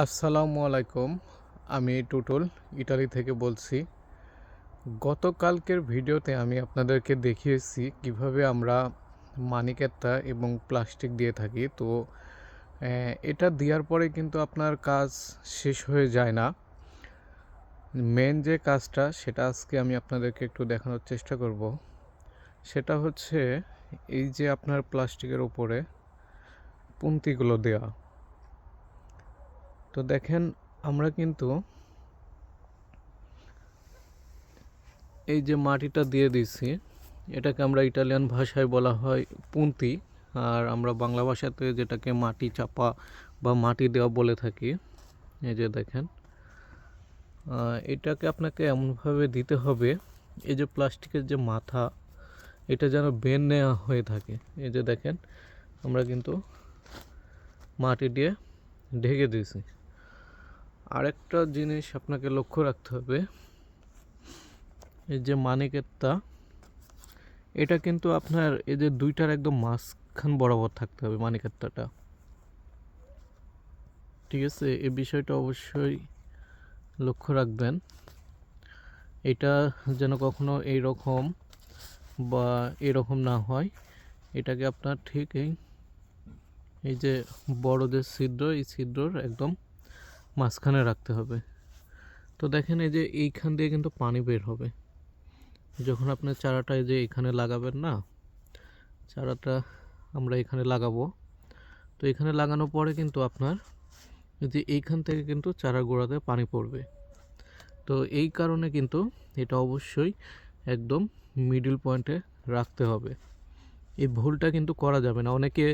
আসসালামু আলাইকুম, আমি টুটুল, ইটালি থেকে বলছি। গতকালকের ভিডিওতে আমি আপনাদেরকে দেখিয়েছি কীভাবে আমরা মানিকেত্তা এবং প্লাস্টিক দিয়ে থাকি। তো এটা দেওয়ার পরে কিন্তু আপনার কাজ শেষ হয়ে যায় না। মেন যে কাজটা, সেটা আজকে আমি আপনাদেরকে একটু দেখানোর চেষ্টা করব। সেটা হচ্ছে এই যে আপনার প্লাস্টিকের উপরে পুন্তিগুলো দেওয়া তো দেখেন, আমরা কিন্তু এই যে মাটিটা দিয়ে দিছি এটাকে আমরা ইটালিয়ান ভাষায় বলা হয় পুন্তি। আর আমরা বাংলা ভাষাতে যেটাকে মাটি চাপা বা মাটি দেওয়া বলে থাকি, এই যে দেখেন এটাকে আপনাকে এমনভাবে দিতে হবে, এই যে প্লাস্টিকের যে মাথা, এটা যেন বেন নেওয়া হয়ে থাকে। এই যে দেখেন, আমরা কিন্তু মাটি দিয়ে ঢেকে দিয়েছি। আরেকটা জিনিস আপনাকে লক্ষ্য রাখতে হবে, এই যে মানিকেরটা, এটা কিন্তু আপনার এই যে দুইটার একদম মাঝখান বরাবর থাকতে হবে মানিকেরটাটা। ঠিক আছে? এই বিষয়টা অবশ্যই লক্ষ্য রাখবেন। এটা যেন কখনো এই রকম বা এরকম না হয়। এটাকে আপনার ঠিক এই এই যে বড়দের ছিদ্র, এই ছিদ্রর একদম মাঝখানে রাখতে হবে। তো দেখেন এই যে এইখান দিয়ে কিন্তু পানি বের হবে। যখন আপনার চারাটা যে এখানে লাগাবেন না, চারাটা আমরা এখানে লাগাবো। তো এখানে লাগানোর পরে কিন্তু আপনার যে এইখান থেকে কিন্তু চারা গোড়াতে পানি পড়বে। তো এই কারণে কিন্তু এটা অবশ্যই একদম মিডল পয়েন্টে রাখতে হবে। এই ভুলটা কিন্তু করা যাবে না। অনেকে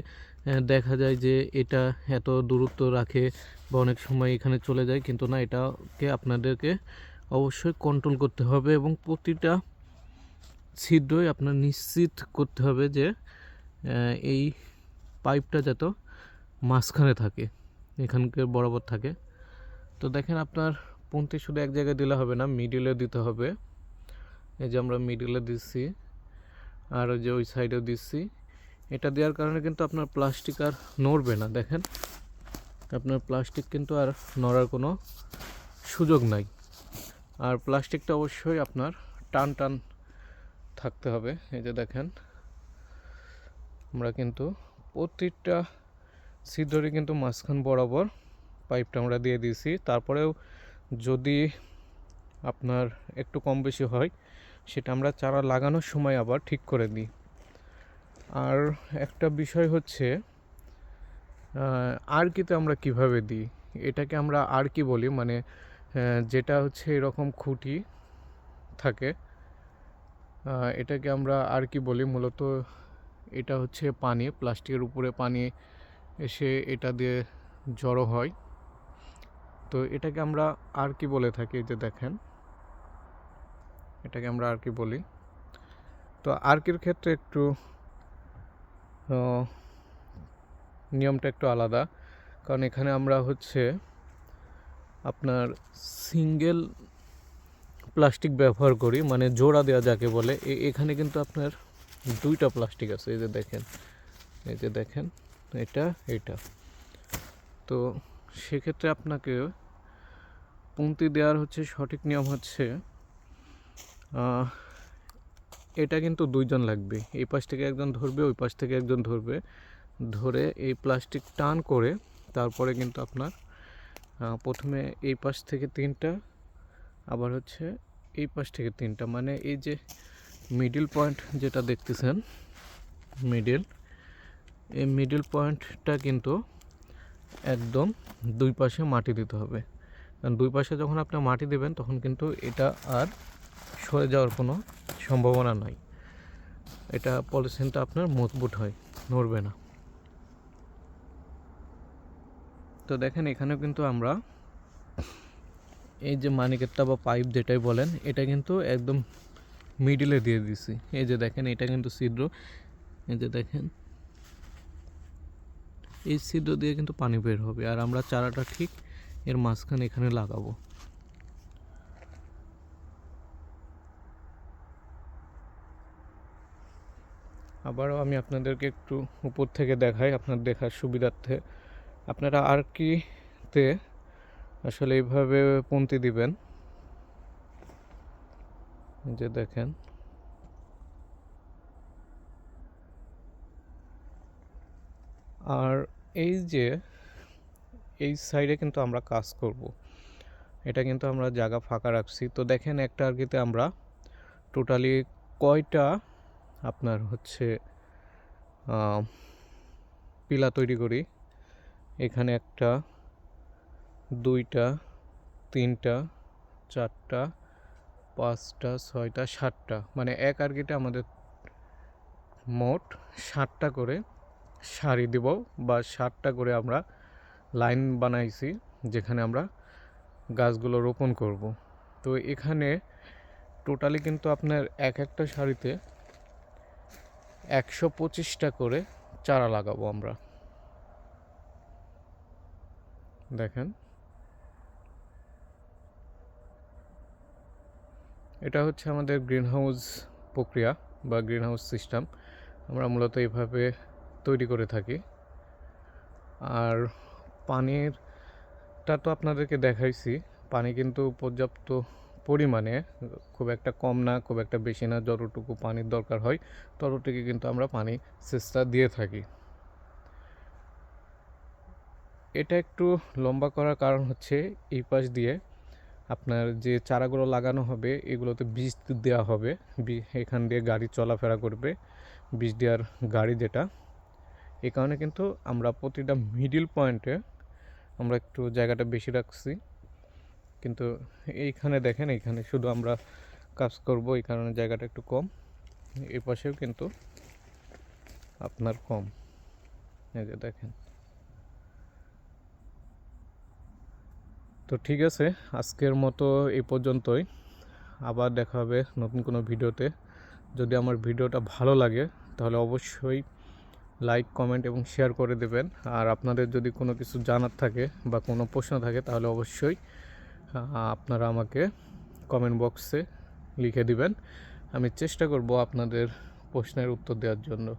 দেখা যায় যে এটা এত দূরত্ব রাখে বা অনেক সময় এখানে চলে যায়, কিন্তু না, এটাকে আপনাদেরকে অবশ্যই কন্ট্রোল করতে হবে এবং প্রতিটা ছিদ্রই আপনার নিশ্চিত করতে হবে যে এই পাইপটা যাতে মাঝখানে থাকে এখানকার বরাবর থাকে। তো দেখেন আপনার পন্থী শুধু এক জায়গায় দিলে হবে না মিডিলে দিতে হবে। এই যে আমরা মিডিলে দিচ্ছি। আর ওই যে ওই সাইডেও দিচ্ছি। এটা দেওয়ার কারণে কিন্তু আপনার প্লাস্টিক আর নড়বে না, দেখেন। আপনার প্লাস্টিক কিন্তু আর নড়ার কোনো সুযোগ নাই। আর প্লাস্টিকটা অবশ্যই আপনার টান টান থাকতে হবে। এই যে দেখেন, আমরা কিন্তু প্রতিটা ছিদ্রই কিন্তু মাঝখান বরাবর পাইপটা আমরা দিয়ে দিয়েছি। তারপরেও যদি আপনার একটু কম বেশি হয় সেটা আমরা চারা লাগানোর সময় আবার ঠিক করে দিই। আর একটা বিষয় হচ্ছে আর কিতে আমরা কীভাবে দিই? এটাকে আমরা আর কি বলি মানে যেটা হচ্ছে এরকম খুঁটি থাকে এটাকে আমরা আর কি বলি মূলত এটা হচ্ছে পানি, প্লাস্টিকের উপরে পানি এসে এটা দিয়ে জড়ো হয়। তো এটাকে আমরা আর কি বলে থাকি যে দেখেন। এটাকে আমরা আর কি বলি। তো আর্কির ক্ষেত্রে একটু নিয়মটা একটু আলাদা। কারণ এখানে আমরা হচ্ছে আপনার সিঙ্গেল প্লাস্টিক ব্যবহার করি মানে জোড়া দেওয়া যাকে বলে। এখানে কিন্তু আপনার দুইটা প্লাস্টিক আছে, এই যে দেখেন, এই যে দেখেন, এটা এটা। তো সেক্ষেত্রে আপনাকে পংক্তি দেওয়ার হচ্ছে সঠিক নিয়ম হচ্ছে এটা কিন্তু দুইজন লাগবে। এই পাশ থেকে একজন ধরবে, ওই পাশ থেকে একজন ধরবে। ধরে এই প্লাস্টিক টান করে তারপরে কিন্তু আপনার প্রথমে এই পাশ থেকে তিনটা, আবার হচ্ছে এই পাশ থেকে তিনটা। মানে এই যে মিডিল পয়েন্ট যেটা দেখতেছেন মিডিল এই মিডিল পয়েন্টটা কিন্তু একদম দুই পাশে মাটি দিতে হবে। কারণ দুই পাশে যখন আপনি মাটি দেবেন, তখন কিন্তু এটা আর সরে যাওয়ার কোনো সম্ভাবনা নাই। এটা পলিথিনটা আপনার মজবুত হয়, নড়বে না। তো দেখেন, এখানেও কিন্তু আমরা এই যে মানিকেরটা বা পাইপ যেটাই বলেন, এটা কিন্তু একদম মিডিলে দিয়ে দিছি। এই যে দেখেন, এটা কিন্তু ছিদ্র। এই যে দেখেন, এই ছিদ্র দিয়ে কিন্তু পানি বের হবে। আর আমরা চারাটা ঠিক এর মাঝখানে এখানে লাগাবো। আবারও আমি আপনাদেরকে একটু উপর থেকে দেখাই আপনার দেখার সুবিধার্থে। আপনারা আর কিতে আসলে এইভাবে পন্তি দিবেন? যে দেখেন। আর এই যে, এই সাইডে কিন্তু আমরা কাজ করব। এটা কিন্তু আমরা জায়গা ফাঁকা রাখছি। তো দেখেন একটা আরগিতে আমরা টোটালি কয়টা আপনার হচ্ছে পিলা তৈরি করি। এখানে একটা, দুইটা, তিনটা, চারটা, পাঁচটা, ছয়টা, সাতটা মানে এক আরগিতে আমাদের মোট ষাটটা করে সারি দিব বা ষাটটা করে আমরা লাইন বানাইছি যেখানে আমরা গাছগুলো রোপণ করব। তো এখানে টোটালি কিন্তু আপনার এক একটা সারিতে একশো পঁচিশটা করে চারা লাগাবো আমরা। দেখেন। এটা হচ্ছে আমাদের গ্রিনহাউস প্রক্রিয়া বা গ্রিনহাউস সিস্টেম। আমরা মূলত এইভাবে তৈরি করে থাকি। আর পানিরটা তো আপনাদেরকে দেখাইছি। পানি কিন্তু পর্যাপ্ত পরিমাণে, খুব একটা কম না, খুব একটা বেশি না, যতটুকু পানির দরকার হয় ততটুকু কিন্তু আমরা পানি সেচটা দিয়ে থাকি। এটা একটু লম্বা করার কারণ হচ্ছে, এই পাশ দিয়ে আপনার যে চারাগুলো লাগানো হবে, এগুলোতে বীজ দেওয়া হবে এখান দিয়ে গাড়ি চলাফেরা করবে, বীজ দেওয়ার গাড়ি যেটা এই কারণে কিন্তু আমরা প্রতিটা মিডিল পয়েন্টে আমরা একটু জায়গাটা বেশি রাখছি। কিন্তু এইখানে দেখেন, এইখানে শুধু আমরা কাজ করব, এই কারণে জায়গাটা একটু কম। এই পাশেও কিন্তু আপনার কম। এই যে দেখেন। তো ঠিক আছে, আজকের মতো এই পর্যন্তই। আবার দেখা হবে নতুন কোনো ভিডিওতে। যদি আমার ভিডিওটা ভালো লাগে, তাহলে অবশ্যই লাইক, কমেন্ট এবং শেয়ার করে দেবেন। আর আপনাদের যদি কোনো কিছু জানার থাকে বা কোনো প্রশ্ন থাকে, তাহলে অবশ্যই আপনারা আমাকে কমেন্ট বক্সে লিখে দিবেন। আমি চেষ্টা করব আপনাদের প্রশ্নের উত্তর দেওয়ার জন্য।